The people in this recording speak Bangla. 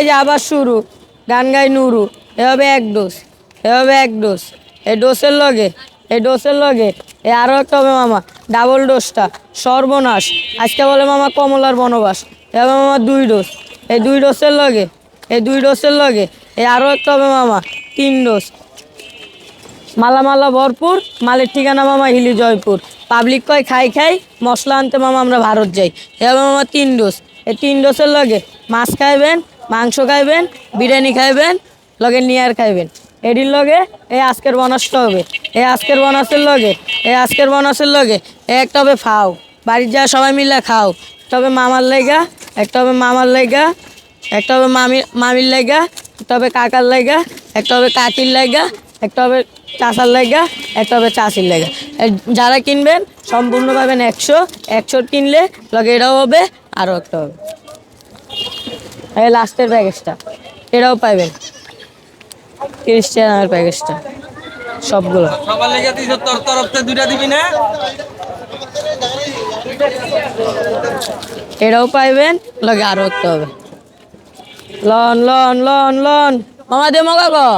এই যে আবার শুরু। গান গাই নুরু এভাবে এক ডোজ। এভাবে এক ডোজ। এই ডোসের লগে এই ডোসের লগে এই আরও একটা হবে মামা। ডাবল ডোজটা। সর্বনাশ। আজকে বলে মামা কমলার বনবাস। এভাবে মামা দুই ডোজ। এই দুই ডোসের লগে এই দুই ডোসের লগে এই আরও একটা হবে মামা তিন ডোজ। মালা মালা ভরপুর। মালের ঠিকানা মামা হিলি জয়পুর। পাবলিক কয়, খাই খাই, মশলা আনতে মামা আমরা ভারত যাই। এবার মামা তিন ডোজ। এই তিন ডোসের লগে মাছ খাইবেন মাংস খাইবেন, বিরিয়ানি খাইবেন, লগে নিয়ার খাইবেন। এটির লগে এই আজকের বনাসটা হবে। এই আজকের বনসের লগে এই আজকের বনসের লগে একটা হবে ফাও। বাড়ির যা সবাই মিলে খাও। একটা হবে মামার লেগা, একটা হবে মামার লেগা, একটা হবে মামি, মামির লেগা, একটা হবে কাকার লেগা, একটা হবে কাকির লেগা, একটা হবে চাষার লেগা, একটা হবে চাষির লেগা। যারা কিনবেন সম্পূর্ণ পাবেন একশো একশো কিনলে লগে এটাও হবে, আরও একটা হবে। এই লাস্টের প্যাকেজটা। এটাও পাইবেন। তিরিশ টাকার প্যাকেজটা। সবগুলো। সবার লেগে দিছ তোর দুইটা দিবি না? এটাও পাইবেন লগে আরও একটা হবে। লন লন লন লন। মামা দে মগা গো।